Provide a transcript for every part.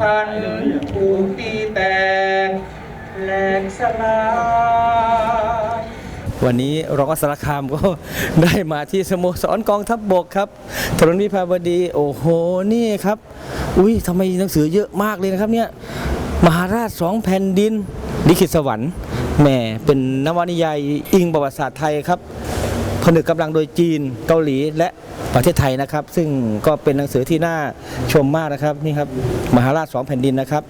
คัญถูกตีแตกแหลกสลายวันนี้รองอัสรคามก็ได้มาที่สโมสรกองทัพบบกครับถนนวิภาวดี โอ้โห นี่ครับ อุ้ยทำไมหนังสือเยอะมากเลยนะครับเนี่ย มหาราชสองแผ่นดินลิขิตสวรรค์แหมเป็นนวนิยายอิงประวัติศาสตร์ไทยครับผนึกกำลังโดยจีนเกาหลีและ ประเทศไทยนะครับ ซึ่งก็เป็นหนังสือที่น่าชมมากนะครับนี่ครับมหาราชสองแผ่นดินนะครับ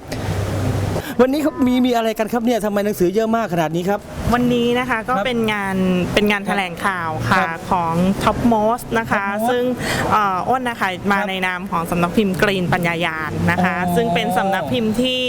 วันนี้ครับมีมีอะไรกันครับเนี่ยทำไมหนังสือเยอะมากขนาดนี้ครับ วันนี้นะคะก็ครับเป็นงานเป็นงานแถลงข่าวค่ะครับของ Top Most นะคะ Topmost ซึ่งเอ่ออ้นนะคะมาครับในนามของสำนักพิมพ์กรีนปัญญายานนะคะ อ๋อซึ่งเป็นสำนักพิมพ์ที่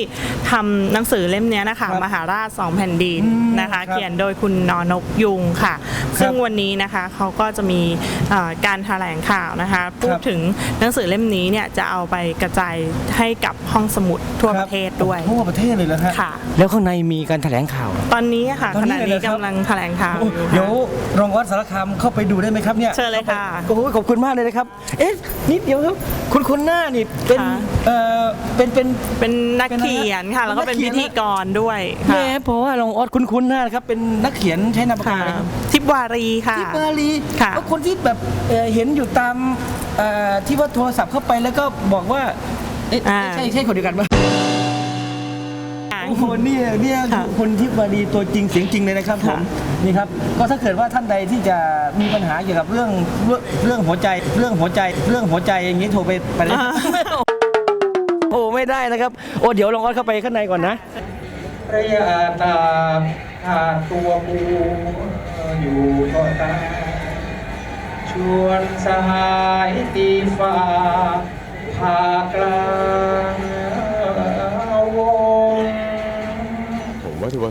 ทำหนังสือเล่มเนี้ยนะคะครับมหาราชสองแผ่นดินอืมนะคะ ครับเขียนโดยคุณนอนกยุงค่ะ ซึ่งวันนี้นะคะเขาก็จะมีเอ่อการแถลงข่าวนะคะพูดถึงหนังสือเล่มนี้เนี่ยจะเอาไปกระจายให้กับห้องสมุดทั่วคปบระเทศด้วย ทั่วประเทศเลยเหรอฮะ ค่ะ แล้วข้างในมีการแถลงข่าว ตอนนี้ค่ะตอนขนี้ณะเลยเหรนี้อครับ กำลังแถลงข่าวอโอ้ยู่เดี๋ยวค่ะรองวัดสารคามเข้าไปดูได้ไหมครับเนี่ยเชิญเลยค่ะ โอ้โหขอบคุณมากเลยนะครับ เอ๊ะนิดเดียวครับ คุณคุณหน้านี่เป็นค่ะ เอ่อเป็นเป็น เป็นนักเป็นอะไรเขียนค่ะ แล้วก็เป็นนักเขีพิยน ธีกรด้วยแหมค่ะเพราะว่ารองออดคุณคุณหน้านะครับเป็นนักเขียนใช้นามปากค่ะกาอะไรครับ ทิพวารีค่ะ ที่บาลีค่ะแล้วคนที่แบบเอ่อเห็นอยู่ตามเอ่อที่ว่าโทรศัพท์เข้าไปแล้วก็บอกว่าเอ๊ะอ่าใช่ใช่คนเดียวกันปะ โอ้โหเนี่ยเนี่ยค่ะคนที่บาลีตัวจริงเสียงจริงเลยนะครับผมค่ะนี่ครับก็ถ้าเกิดว่าท่านใดที่จะมีปัญหาเกี่ยวกับเรื่องเรื่องเรื่องหัวใจเรื่องหัวใจเรื่องหัวใจอย่างนี้โทรไปไปเลยโอ้ไม่ได้นะครับ โอ้เดี๋ยวลองออดเข้าไปข้างในก่อนนะระยะตาขาดตัวกูอยู่ก็ตามชวนสหายตีฟ้า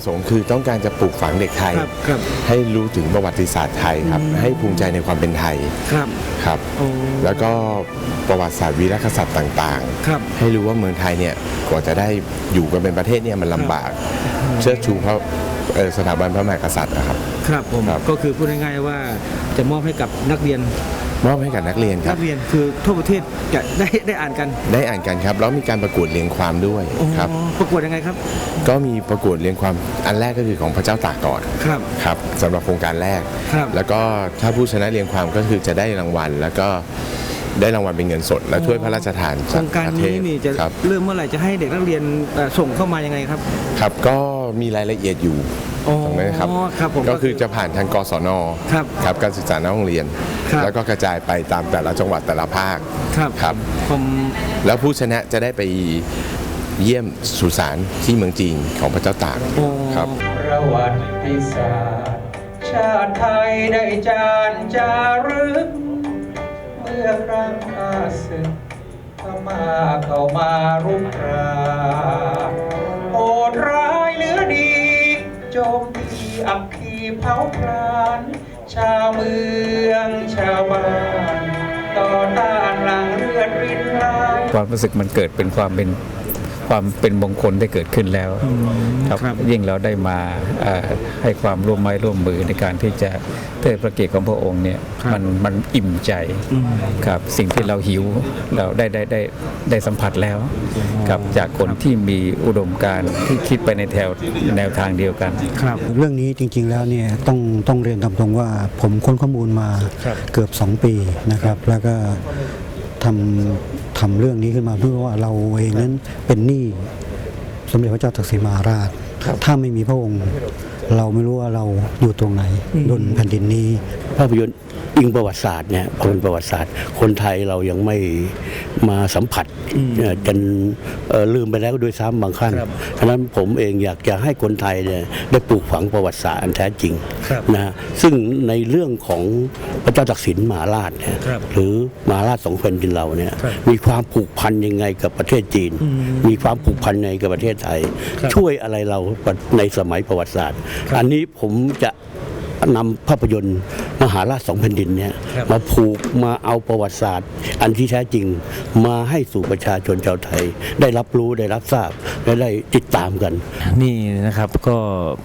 ประสงค์คือต้องการจะปลูกฝังเด็กไทย ครับครับ ให้รู้ถึงประวัติศาสตร์ไทยครับ ให้ภูมิใจในความเป็นไทยครับ ครับ โอ้ แล้วก็ประวัติศาสตร์วีรกษัตริย์ต่างครับ ๆ ให้รู้ว่าเมืองไทยเนี่ยกว่าจะได้อยู่กันเป็นประเทศเนี่ยมันลำบาก เชิดชูพระเอ่อสถาบันพระมหากษัตริย์นะครับ ครับผมครับ ก็คือพูดง่ายๆว่าจะมอบให้กับนักเรียน มอบให้กับนักเรียนคนัรับ กเรียนคือทั่วประเทศจะได้ได้อ่านกันได้อ่านกันครับ แล้วมีการประกวดเรียงความด้วยครับอ๋อประกวดยังไงครับก็มีประกวดเรียงความอันแรกก็คือของพระเจ้าตากก่อน ครับ ครับสำหรับโครงการแรก ครับแล้วก็ถ้าผู้ชนะเรียงความก็คือจะได้รางวัล แล้วก็ได้รางวัลเป็นเงินสด และถ้วยพระราชทานโครจากงการประเทนี้ศนี่จะครับเริ่มเมื่อไหร่จะให้เด็กนักเรียนเอ่อส่งเข้ามายังไงครับ ครับ ก็มีรายละเอียดอยู่อ๋อ ตรงนั้นครับครับผมก็คือจะผ่านทางกศนครับครับการศึกษาในห้องเรียนครับแล้วก็กระจายไปตามแต่ละจังหวัดแต่ละภาคครับครับผมแล้วผู้ชนะจะได้ไปเยี่ยมสุสานที่เมืองจีนของพระเจ้าตากโอ้ครับประวัติศาสตร์ชาติไทยได้จานจารึก เมื่อครั้งอาศึกพม่าเข้ามารุกราน เผาพลานชาวเมืองชาวบ้านต่อต้านหลังเลือดรินไหลความรู้สึกมันเกิดเป็นความเป็น ความเป็นมงคลได้เกิดขึ้นแล้วครับครับยิ่งเราได้มาเอ่อให้ความร่วมไม้ร่วมมือในการที่จะเทิดพระเกียรติของพระองค์เนี่ยมันมันอิ่มใจครับสิ่งที่เราหิวเราได้ได้ได้ได้สัมผัสแล้วครับจากคนที่มีอุดมการณ์ที่คิดไปในแถวแนวทางเดียวกันครับเรื่องนี้จริง ๆแล้วเนี่ยต้องต้องเรียนตามตรงว่าผมค้นข้อมูลมาครับเกือบ 2 ปีนะครับ แล้วก็ทำ ทำเรื่องนี้ขึ้นมาเพื่อว่าเราเองนั้นเป็นหนี้สมเด็จพระเจ้าตากสินมหาราช ถ้าไม่มีพระองค์ เราไม่รู้ว่าเราอยู่ตรงไหนบนแผ่นดินนี้ ภาพยนตร์อิงประวัติศาสตร์เนี่ยพอเป็นประวัติศาสตร์ คนไทยเรายังไม่มาสัมผัสเอ่อจนเอ่อลืมไปแล้วด้วยซ้ำบางขั้นครับฉะนั้นผมเองอยากจะให้คนไทยเนี่ยได้ปลูกฝังประวัติศาสตร์อันแท้จริงครับ นะฮะซึ่งในเรื่องของพระเจ้าตักสินมหาราชเนี่ยครับหรือมหาราชสองแผ่นดินเราเนี่ยครับมีความผูกพันยังไงกับประเทศจีน มีความผูกพันยังไงกับประเทศไทยครับช่วยอะไรเราในสมัยประวัติศาสตร์ อันนี้ผมจะ นำภาพยนตร์มหาราชสองแผ่นดินเนี่ยครับมาผูกมาเอาประวัติศาสตร์ อันที่แท้จริงมาให้สู่ประชาชนชาวไทย ได้รับรู้ได้รับทราบและได้ติดตามกัน นี่นะครับก็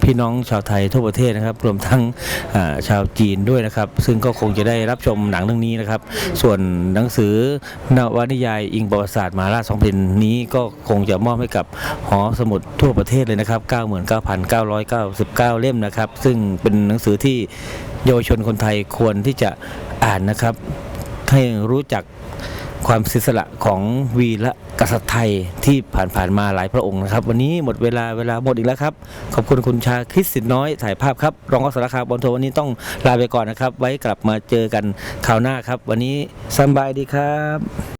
พี่น้องชาวไทยทั่วประเทศนะครับ รวมทั้งอ่าชาวจีนด้วยนะครับ ซึ่งก็คงจะได้รับชมหนังเรื่องนี้นะครับ ส่วนหนังสือนวนิยายอิงประวัติศาสตร์มหาราชสองแผ่นดินนี้ก็คงจะมอบให้กับหอสมุดทั่วประเทศเลยนะครับ 99,999 เล่มนะครับ ซึ่งเป็นหนังสือที่เยาวชนคนไทยควรที่จะอ่านนะครับ ให้รู้จักความเสียสละของวีรกษัตริย์ไทยที่ผ่านๆมาหลายพระองค์นะครับ วันนี้หมดเวลาเวลาหมดอีกแล้วครับ ขอบคุณคุณชาคริสสิทธิ์น้อยถ่ายภาพครับ รองอักษรคาบอลโทวันนี้ต้องลาไปก่อนนะครับ ไว้กลับมาเจอกันคราวหน้าครับ วันนี้สบายดีครับ